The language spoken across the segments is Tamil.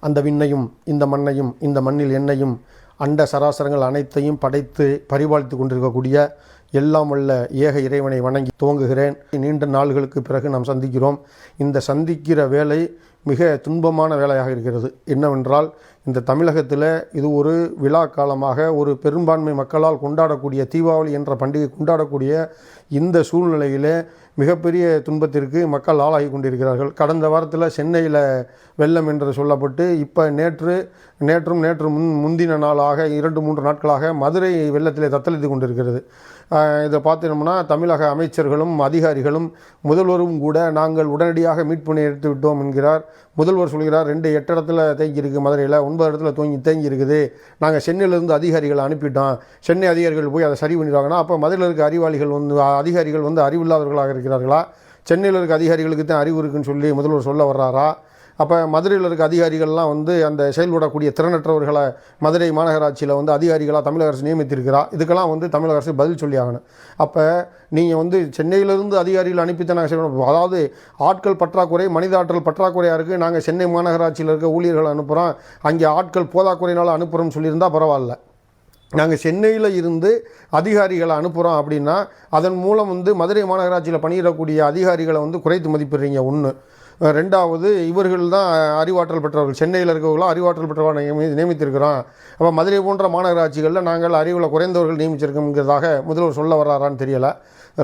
அந்த விண்ணையும் இந்த மண்ணையும் இந்த மண்ணில் என்னையும் அண்ட சராசரங்கள் அனைத்தையும் படைத்து பரிபாலித்து கொண்டிருக்கக்கூடிய எல்லாம் உள்ள ஏக இறைவனை வணங்கி துவங்குகிறேன். நீண்ட நாள்களுக்கு பிறகு நாம் சந்திக்கிறோம். இந்த சந்திக்கிற வேலை மிக துன்பமான வேலையாக இருக்கிறது. என்னவென்றால் இந்த தமிழகத்தில் இது ஒரு விழா காலமாக ஒரு பெரும்பான்மை மக்களால் கொண்டாடக்கூடிய தீபாவளி என்ற பண்டிகை கொண்டாடக்கூடிய இந்த சூழ்நிலையிலே மிகப்பெரிய துன்பத்திற்கு மக்கள் ஆளாகி கொண்டிருக்கிறார்கள். கடந்த வாரத்தில் சென்னையில் வெள்ளம் என்று சொல்லப்பட்டு இப்போ நேற்று நேற்றும் நேற்று முன் முந்தின நாளாக இரண்டு மூன்று நாட்களாக மதுரை வெள்ளத்திலே தத்தளித்து கொண்டிருக்கிறது. இதை பார்த்தோம்னா தமிழக அமைச்சர்களும் அதிகாரிகளும் முதல்வரும் கூட நாங்கள் உடனடியாக மீட்பு எடுத்து விட்டோம் என்கிறார். முதல்வர் சொல்கிறார் ரெண்டு எட்டு இடத்துல தேங்கி மதுரையில் ஒன்பது இடத்துல தூங்கி தேங்கி இருக்குது. நாங்கள் சென்னையிலேருந்து அதிகாரிகளை அனுப்பிட்டோம். சென்னை அதிகாரிகள் போய் அதை சரி பண்ணிடுவாங்கன்னா அப்போ மதுரையில் இருக்க அறிவாளிகள் வந்து அதிகாரிகள் வந்து அறிவில்லாதவர்களாக இருக்கிறார்களா? சென்னையில் இருக்க அதிகாரிகளுக்கு தான் அறிவு இருக்குன்னு சொல்லி முதல்வர் சொல்ல வர்றாரா? அப்போ மதுரையில் இருக்க அதிகாரிகள்லாம் வந்து அந்த செயல்படக்கூடிய திறனற்றவர்களை மதுரை மாநகராட்சியில் வந்து அதிகாரிகளாக தமிழக அரசு நியமித்திருக்கிறா? இதுக்கெல்லாம் வந்து தமிழக அரசு பதில் சொல்லி ஆகணும். அப்போ நீங்கள் வந்து சென்னையிலிருந்து அதிகாரிகள் அனுப்பித்தான் நாங்கள் செய்யணும் அதாவது ஆட்கள் பற்றாக்குறை மனித ஆற்றல் பற்றாக்குறையாக இருக்குது நாங்கள் சென்னை மாநகராட்சியில் இருக்க ஊழியர்கள் அனுப்புகிறோம் அங்கே ஆட்கள் போதாக்குறையினால் அனுப்புகிறோம்னு சொல்லியிருந்தால் பரவாயில்ல. நாங்கள் சென்னையில் இருந்து அதிகாரிகளை அனுப்புகிறோம் அப்படின்னா அதன் மூலம் வந்து மதுரை மாநகராட்சியில் பணியிடக்கூடிய அதிகாரிகளை வந்து குறைத்து மதிப்பிடுறீங்க ஒன்று ரெண்டாவது இவர்கள் தான் அறிவாற்றல் பெற்றவர்கள். சென்னையில் இருக்கவங்களும் அறிவாற்றல் பெற்றவர்கள் நியமி நியமித்திருக்கிறோம் அப்போ மதுரை போன்ற மாநகராட்சிகளில் நாங்கள் அறிவில் குறைந்தவர்கள் நியமிச்சிருக்கோங்கிறதாக முதல்வர் சொல்ல வர்றாரான்னு தெரியலை.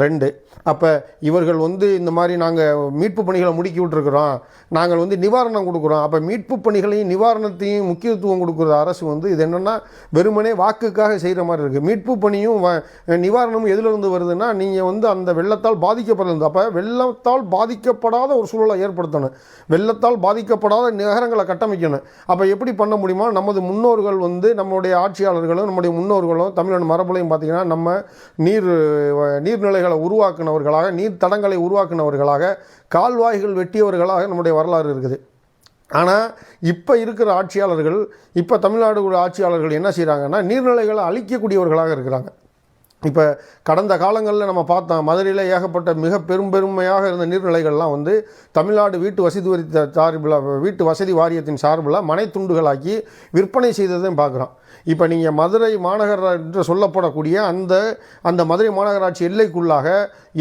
ரெண்டு அப்போ இவர்கள் வந்து இந்த மாதிரி நாங்கள் மீட்பு பணிகளை முடுக்கி விட்டுருக்குறோம். நாங்கள் வந்து நிவாரணம் கொடுக்குறோம். அப்போ மீட்பு பணிகளையும் நிவாரணத்தையும் முக்கியத்துவம் கொடுக்குற அரசு வந்து இது என்னென்னா வெறுமனே வாக்குக்காக செய்கிற மாதிரி இருக்குது மீட்பு பணியும் நிவாரணமும் எதிலிருந்து வருதுன்னா நீங்கள் வந்து அந்த வெள்ளத்தால் பாதிக்கப்படுறது. அப்போ வெள்ளத்தால் பாதிக்கப்படாத ஒரு சூழலை ஏற்படுத்தணும். வெள்ளத்தால் பாதிக்கப்படாத நகரங்களை கட்டமைக்கணும். அப்போ எப்படி பண்ண முடியுமா நமது முன்னோர்கள் வந்து நம்முடைய ஆட்சியாளர்களும் நம்முடைய முன்னோர்களும் தமிழன் மரபுலையும் பார்த்தீங்கன்னா நம்ம நீர் வ- நீர்நிலைகளை உருவாக்குனவர்களாக நீர் தடங்களை உருவாக்குனவர்களாக கால்வாய்கள் வெட்டியவர்களாக நம்முடைய வரலாறு இருக்குது. ஆனால் இப்போ இருக்கிற ஆட்சியாளர்கள் இப்போ தமிழ்நாடு ஆட்சியாளர்கள் என்ன செய்கிறாங்கன்னா நீர்நிலைகளை அழிக்கக்கூடியவர்களாக இருக்கிறாங்க. இப்போ கடந்த காலங்களில் நம்ம பார்த்தோம் மதுரையில் ஏகப்பட்ட மிக பெரும் பெருமையாக இருந்த நீர்நிலைகள்லாம் வந்து தமிழ்நாடு வீட்டு வசதி வரி சார்பில் வீட்டு வசதி வாரியத்தின் சார்பில் மனை துண்டுகளாக்கி விற்பனை செய்ததையும் பார்க்குறோம். இப்போ நீங்கள் மதுரை மாநகர என்று சொல்லப்படக்கூடிய அந்த அந்த மதுரை மாநகராட்சி எல்லைக்குள்ளாக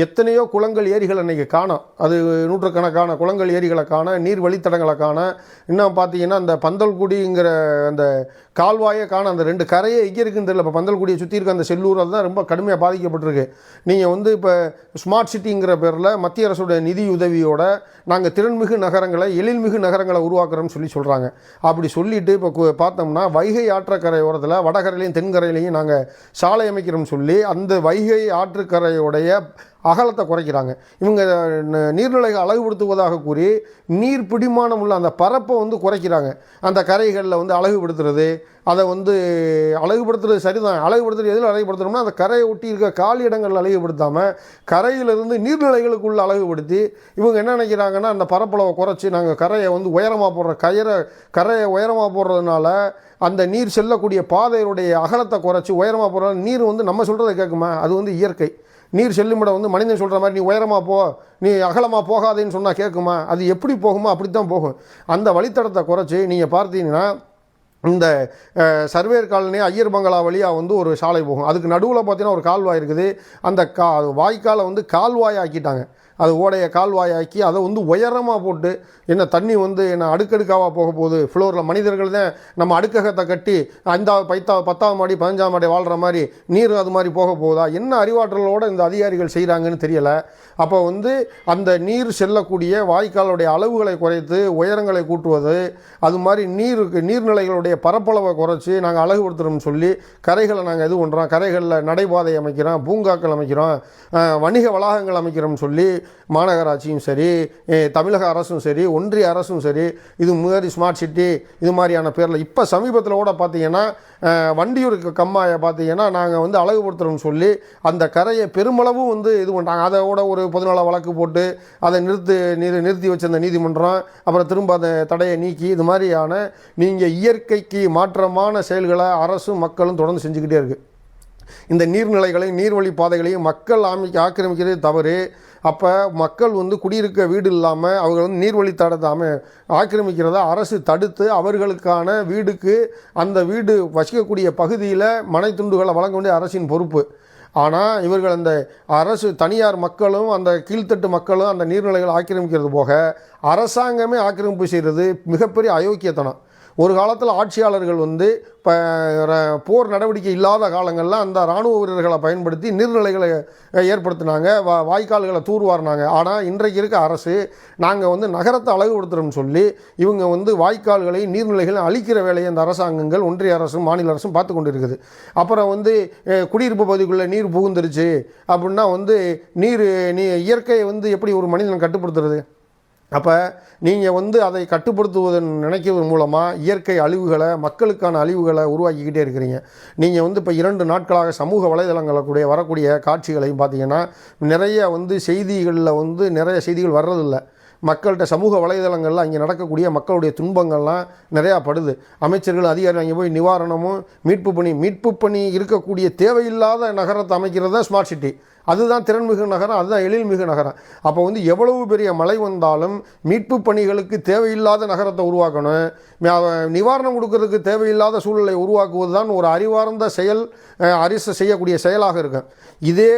எத்தனையோ குளங்கள் ஏரிகள் அன்றைக்கி காணோம். அது நூற்றுக்கணக்கான குளங்கள் ஏரிகளை காண நீர் வழித்தடங்களை காண இன்னும் பார்த்தீங்கன்னா அந்த பந்தல்குடிங்கிற அந்த கால்வாயை காண அந்த ரெண்டு கரையை எங்கே இருக்குன்னு தெரியல. இப்போ பந்தல்குடியை சுற்றி இருக்க அந்த செல்லூர் தான் ரொம்ப கடுமையாக பாதிக்கப்பட்டிருக்கு. நீங்கள் வந்து இப்போ ஸ்மார்ட் சிட்டிங்கிற பேரில் மத்திய அரசுடைய நிதி உதவியோட நாங்கள் திறன்மிகு நகரங்களை எழில்மிகு நகரங்களை உருவாக்குறோம்னு சொல்லி சொல்கிறாங்க அப்படி சொல்லிட்டு இப்போ பார்த்தோம்னா வைகை ஆற்றக்கரை ஓரத்தில் வடகரையிலையும் தென்கரையிலையும் நாங்கள் சாலை அமைக்கிறோம்னு சொல்லி அந்த வைகை ஆற்றுக்கரையுடைய அகலத்தை குறைக்கிறாங்க. இவங்க நீர்நிலைகள் நீர்நிலைகளை அழகுபடுத்துவதாக கூறி நீர் பிடிமானம் உள்ள அந்த பரப்பை வந்து குறைக்கிறாங்க. அந்த கரைகளில் வந்து அழகுபடுத்துறது அதை வந்து அழகுபடுத்துறது சரிதான். அழகுபடுத்துறது எதில் அழகுபடுத்துறோம்னா அந்த கரையை ஒட்டி இருக்க காலி இடங்கள் அழகுபடுத்தாமல் கரையிலிருந்து நீர்நிலைகளுக்குள்ள அழகுபடுத்தி இவங்க என்ன நினைக்கிறாங்கன்னா அந்த பரப்பளவை குறைச்சி நாங்கள் கரையை வந்து உயரமாக போடுற கயரை கரையை உயரமாக போடுறதுனால அந்த நீர் செல்லக்கூடிய பாதையுடைய அகலத்தை குறைச்சி உயரமாக போடுற நீர் வந்து நம்ம சொல்கிறத கேட்குமா? அது வந்து இயற்கை. நீர் செல்லுமிடம் வந்து மனிதன் சொல்கிற மாதிரி நீ உயரமாக போ நீ அகலமாக போகாதேன்னு சொன்னால் கேட்குமா அது எப்படி போகுமோ அப்படி தான் போகும். அந்த வழித்தடத்தை குறைச்சி நீங்கள் பார்த்தீங்கன்னா இந்த சர்வேர் காலனி ஐயர் பங்களா வழியாக வந்து ஒரு சாலை போகும். அதுக்கு நடுவில் பார்த்தீங்கன்னா ஒரு கால்வாய் இருக்குது. அந்த கா வாய்க்காலை வந்து கால்வாய் ஆக்கிட்டாங்க அது ஓடைய கால்வாயாக்கி அதை வந்து உயரமாக போட்டு என்ன தண்ணி வந்து என்ன அடுக்கடுக்காவாக போக போகுது ஃப்ளோரில் மனிதர்கள் தான் நம்ம அடுக்ககத்தை கட்டி ஐந்தாவது பைத்தாவது பத்தாவது மாடி பதினஞ்சாம் மாடி வாழ்கிற மாதிரி நீர் அது மாதிரி போக போகுதா? என்ன அறிவாற்றலோட இந்த அதிகாரிகள் செய்கிறாங்கன்னு தெரியலை. அப்போ வந்து அந்த நீர் செல்லக்கூடிய வாய்க்காலுடைய அளவுகளை குறைத்து உயரங்களை கூட்டுவது அது மாதிரி நீருக்கு நீர்நிலைகளுடைய பரப்பளவை குறைச்சி நாங்கள் அழகுபடுத்துகிறோம்னு சொல்லி கரைகளை நாங்கள் இது பண்ணுறோம் கரைகளில் நடைபாதை அமைக்கிறோம் பூங்காக்கள் அமைக்கிறோம் வணிக வளாகங்கள் அமைக்கிறோம்னு சொல்லி மாநகராட்சியும் சரி தமிழக அரசும் சரி ஒன்றிய அரசும் சரி இது மாதிரி ஸ்மார்ட் சிட்டி இது மாதிரியான பேரில். இப்போ சமீபத்தில் கூட பார்த்தீங்கன்னா வண்டியூருக்கு கம்மாயை பார்த்தீங்கன்னா நாங்கள் வந்து அழகுபடுத்துகிறோம்னு சொல்லி அந்த கரையை பெருமளவும் வந்து இது பண்ணுறாங்க கூட ஒரு பொதுநல வழக்கு போட்டு அதை நிறுத்து நிறு நிறுத்தி வச்சிருந்த நீதிமன்றம் அப்புறம் திரும்ப அதை தடையை நீக்கி இது மாதிரியான நீங்கள் இயற்கைக்கு மாற்றமான செயல்களை அரசும் மக்களும் தொடர்ந்து செஞ்சுக்கிட்டே இருக்குது இந்த நீர்நிலைகளையும் நீர்வழி பாதைகளையும் மக்கள் ஆமி ஆக்கிரமிக்கிறது தவறு. அப்போ மக்கள் வந்து குடியிருக்க வீடு இல்லாமல் அவங்க வந்து நீர்வழி தடத்தை ஆக்கிரமிக்கிறத அரசு தடுத்து அவர்களுக்கான வீடுக்கு அந்த வீடு வசிக்கக்கூடிய பகுதியில் மனை துண்டுகளை வழங்க வேண்டிய அரசின் பொறுப்பு. ஆனால் இவர்கள் அந்த அரசு தனியார் மக்களும் அந்த கீழ்த்தட்டு மக்களும் அந்த நீர்நிலைகளை ஆக்கிரமிக்கிறது போக அரசாங்கமே ஆக்கிரமிப்பு செய்கிறது மிகப்பெரிய அயோக்கியத்தனம். ஒரு காலத்தில் ஆட்சியாளர்கள் வந்து இப்போ போர் நடவடிக்கை இல்லாத காலங்களில் அந்த இராணுவ வீரர்களை பயன்படுத்தி நீர்நிலைகளை ஏற்படுத்தினாங்க. வா வாய்க்கால்களை தூர்வாரினாங்க. ஆனால் இன்றைக்கு இருக்க அரசு நாங்கள் வந்து நகரத்தை அழகுபடுத்துகிறோம்னு சொல்லி இவங்க வந்து வாய்க்கால்களை நீர்நிலைகளை அழிக்கிற வேலையை அந்த அரசாங்கங்கள் ஒன்றிய அரசும் மாநில அரசும் பார்த்து கொண்டு இருக்குது அப்புறம் வந்து குடியிருப்பு பகுதிக்குள்ளே நீர் புகுந்துருச்சு. அப்படின்னா வந்து நீர் நீ இயற்கையை வந்து எப்படி ஒரு மனிதன் கட்டுப்படுத்துறது? அப்போ நீங்கள் வந்து அதை கட்டுப்படுத்துவதன் நினைக்கிறது மூலமாக இயற்கை அழிவுகளை மக்களுக்கான அழிவுகளை உருவாக்கிக்கிட்டே இருக்கிறீங்க. நீங்கள் வந்து இப்போ இரண்டு நாட்களாக சமூக வலைதளங்களில் கூட வரக்கூடிய காட்சிகளையும் பார்த்தீங்கன்னா நிறைய வந்து செய்திகளில் வந்து நிறைய செய்திகள் வர்றதில்லை. மக்கள்கிட்ட சமூக வலைதளங்களில் அங்கே நடக்கக்கூடிய மக்களுடைய துன்பங்கள்லாம் நிறையா படுது. அமைச்சர்கள் அதிகாரிகள் அங்கே போய் நிவாரணமும் மீட்பு பணி மீட்பு பணி இருக்கக்கூடிய தேவையில்லாத நகரத்தை அமைக்கிறது தான் ஸ்மார்ட் சிட்டி அதுதான் திறன்மிகு நகரம் அதுதான் எழில்மிகு நகரம். அப்போ வந்து எவ்வளவு பெரிய மழை வந்தாலும் மீட்பு பணிகளுக்கு தேவையில்லாத நகரத்தை உருவாக்கணும். அவ- நிவாரணம் கொடுக்கறதுக்கு தேவையில்லாத சூழலை உருவாக்குவது தான் ஒரு அறிவார்ந்த செயல் அஹ், அரசு செய்யக்கூடிய செயலாக இருக்கும். இதே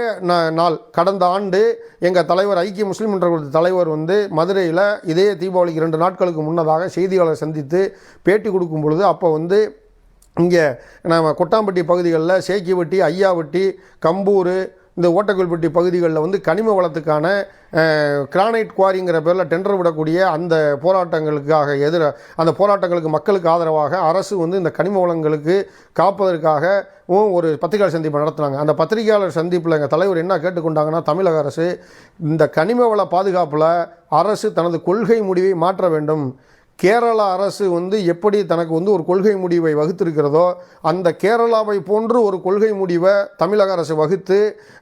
நாள் கடந்த ஆண்டு எங்கள் தலைவர் ஐக்கிய முஸ்லீம் என்ற தலைவர் வந்து மதுரையில் இதே தீபாவளிக்கு ரெண்டு நாட்களுக்கு முன்னதாக செய்தியாளர் சந்தித்து பேட்டி கொடுக்கும் பொழுது அப்போ வந்து இங்கே நம்ம கொட்டாம்பட்டி பகுதிகளில் சேக்கிவட்டி ஐயாவட்டி கம்பூர் இந்த ஓட்டக்கல்பட்டி பகுதிகளில் வந்து கனிம வளத்துக்கான கிரானைட் குவாரிங்கிற பேரில் டெண்டர் விடக்கூடிய அந்த போராட்டங்களுக்காக எதிர அந்த போராட்டங்களுக்கு மக்களுக்கு ஆதரவாக அரசு வந்து இந்த கனிம வளங்களுக்கு காப்பதற்காக ஒரு பத்திரிகையாளர் சந்திப்பு நடத்தினாங்க. அந்த பத்திரிகையாளர் சந்திப்பில் எங்கள் தலைவர் என்ன கேட்டுக்கொண்டாங்கன்னா தமிழக அரசு இந்த கனிம வள பாதுகாப்பில் அரசு தனது கொள்கை முடிவை மாற்ற வேண்டும். கேரள அரசு வந்து எப்படி தனக்கு வந்து ஒரு கொள்கை முடிவை வகுத்திருக்கிறதோ அந்த கேரளாவை போன்று ஒரு கொள்கை முடிவை தமிழக அரசு வகுத்து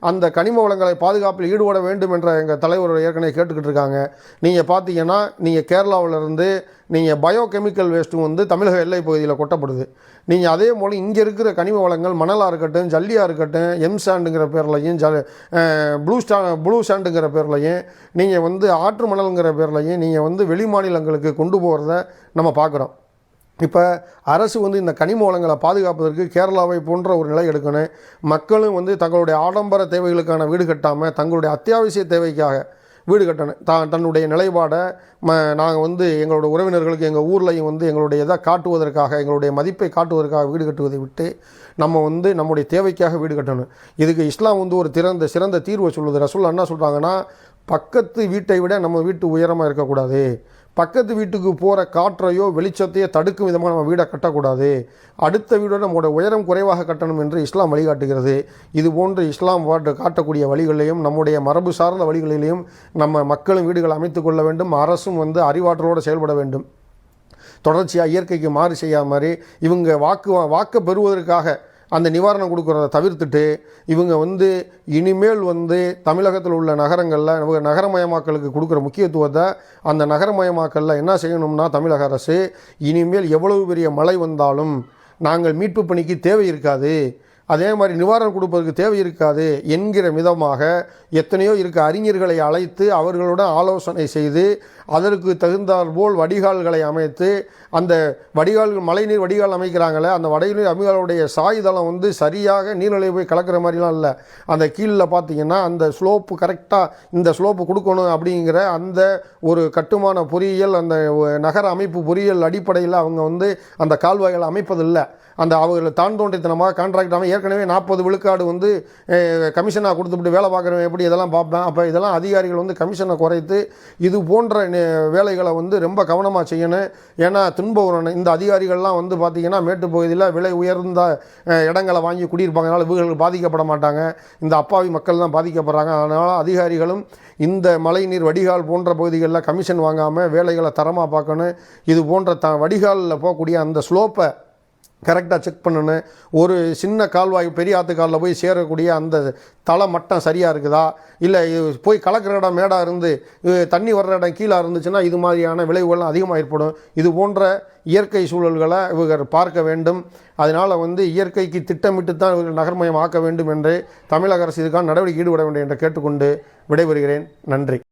அந்த கனிம வளங்களை பாதுகாப்பில் ஈடுபட வேண்டும் என்ற எங்கள் தலைவர் ஏற்கனவே கேட்டுக்கிட்டு இருக்காங்க. நீங்கள் பார்த்தீங்கன்னா நீங்கள் கேரளாவிலிருந்து நீங்கள் பயோகெமிக்கல் வேஸ்ட்டும் வந்து தமிழக எல்லை பகுதியில் கொட்டப்படுது. நீங்கள் அதே போல் இங்கே இருக்கிற கனிம வளங்கள் மணலாக இருக்கட்டும் ஜல்லியாக இருக்கட்டும் எம் சாண்டுங்கிற பேர்லையும் ஜ ப்ளூ ஸ்டா ப்ளூ சாண்டுங்கிற பேர்லையும் நீங்கள் வந்து ஆற்று மணலுங்கிற பேர்லையும் நீங்கள் வந்து வெளி மாநிலங்களுக்கு கொண்டு போகிறத நம்ம பார்க்குறோம் இப்போ அரசு வந்து இந்த கனிம வளங்களை பாதுகாப்பதற்கு கேரளாவை போன்ற ஒரு நிலை எடுக்கணும். மக்களும் வந்து தங்களுடைய ஆடம்பர தேவைகளுக்கான வீடு கட்டாமல் தங்களுடைய அத்தியாவசிய தேவைக்காக வீடு கட்டணும் தான் தன்னுடைய நிலைப்பாடை ம நாங்கள் வந்து எங்களோட உறவினர்களுக்கு எங்கள் ஊர்லையும் வந்து எங்களுடைய இதை காட்டுவதற்காக எங்களுடைய மதிப்பை காட்டுவதற்காக வீடு கட்டுவதை விட்டு நம்ம வந்து நம்முடைய தேவைக்காக வீடு கட்டணும். இதுக்கு இஸ்லாம் வந்து ஒரு திறந்த சிறந்த தீர்வை சொல்லுது. ரசூல் என்ன சொல்கிறாங்கன்னா பக்கத்து வீட்டை விட நம்ம வீட்டு உயரமாக இருக்கக்கூடாது. பக்கத்து வீட்டுக்கு போகிற காற்றையோ வெளிச்சத்தையோ தடுக்கும் விதமாக நம்ம வீடை கட்டக்கூடாது. அடுத்த வீடோட நம்மளோட உயரம் குறைவாக கட்டணும் என்று இஸ்லாம் வழிகாட்டுகிறது. இது போன்று இஸ்லாம் வாட்டு காட்டக்கூடிய வழிகளிலையும் நம்முடைய மரபு சார்ந்த வழிகளிலையும் நம்ம மக்களும் வீடுகள் அமைத்து கொள்ள வேண்டும். அரசும் வந்து அறிவாற்றலோடு செயல்பட வேண்டும். தொடர்ச்சியாக இயற்கைக்கு மாறு செய்யாத மாதிரி இவங்க வாக்கு வாக்கு பெறுவதற்காக அந்த நிவாரணம் கொடுக்குறத தவிர்த்துட்டு இவங்க வந்து இனிமேல் வந்து தமிழகத்தில் உள்ள நகரங்களில் நகரமயமாக்கலுக்கு கொடுக்குற முக்கியத்துவத்தை அந்த நகரமயமாக்கலில் என்ன செய்யணும்னா தமிழக அரசு இனிமேல் எவ்வளவு பெரிய மழை வந்தாலும் நாங்கள் மீட்பு பணிக்கு தேவை இருக்காது. அதே மாதிரி நிவாரணம் கொடுப்பதற்கு தேவை இருக்காது என்கிற விதமாக எத்தனையோ இருக்க அறிஞர்களை அழைத்து அவர்களுடன் ஆலோசனை செய்து அதற்கு தகுந்தாற்போல் வடிகால்களை அமைத்து அந்த வடிகால்கள் மழைநீர் வடிகால் அமைக்கிறாங்களே அந்த வடிநீர் அமைகளுடைய சாய்தளம் வந்து சரியாக நீர்நிலை போய் கலக்கிற மாதிரிலாம் இல்லை. அந்த கீழில் பார்த்தீங்கன்னா அந்த ஸ்லோப்பு கரெக்டாக இந்த ஸ்லோப்பு கொடுக்கணும் அப்படிங்கிற அந்த ஒரு கட்டுமான பொறியியல் அந்த நகர அமைப்பு பொறியியல் அடிப்படையில் அவங்க வந்து அந்த கால்வாய்களை அமைப்பதில்லை. அந்த அவர்களை தான் தோன்றித்தனமாக கான்ட்ராக்ட் அவன் ஏற்கனவே நாற்பது விழுக்காடு வந்து கமிஷனாக கொடுத்துவிட்டு வேலை பார்க்குறவன் எப்படி இதெல்லாம் பார்ப்பேன்? அப்போ இதெல்லாம் அதிகாரிகள் வந்து கமிஷனை குறைத்து இது போன்ற வேலைகளை வந்து ரொம்ப கவனமாக செய்யணும். ஏன்னா துன்ப உறணும் இந்த அதிகாரிகள்லாம் வந்து பார்த்திங்கன்னா மேட்டுப்பகுதியில் விலை உயர்ந்த இடங்களை வாங்கி குடியிருப்பாங்க. அதனால் வீடுகள் பாதிக்கப்பட மாட்டாங்க. இந்த அப்பாவி மக்கள் தான் பாதிக்கப்படுறாங்க. அதனால் அதிகாரிகளும் இந்த மழைநீர் வடிகால் போன்ற பகுதிகளில் கமிஷன் வாங்காமல் வேலைகளை தரமாக பார்க்கணும். இது போன்ற த வடிகாலில் போகக்கூடிய அந்த ஸ்லோப்பை கரெக்டாக செக் பண்ணணும். ஒரு சின்ன கால்வாய் பெரிய ஆற்றுக்காலில் போய் சேரக்கூடிய அந்த தலை மட்டம் சரியாக இருக்குதா? இல்லை இது போய் கலக்கிற இடம் மேடாக இருந்து தண்ணி வர்ற இடம் கீழே இருந்துச்சுன்னா இது மாதிரியான விளைவுகள்லாம் அதிகமாக ஏற்படும். இது போன்ற இயற்கை சூழல்களை இவர்கள் பார்க்க வேண்டும். அதனால் வந்து இயற்கைக்கு திட்டமிட்டு தான் இவர்கள் நகர்மயம் ஆக்க வேண்டும் என்று தமிழக அரசு இதுக்கான நடவடிக்கை ஈடுபட வேண்டும் என்று கேட்டுக்கொண்டு விடைபெறுகிறேன். நன்றி.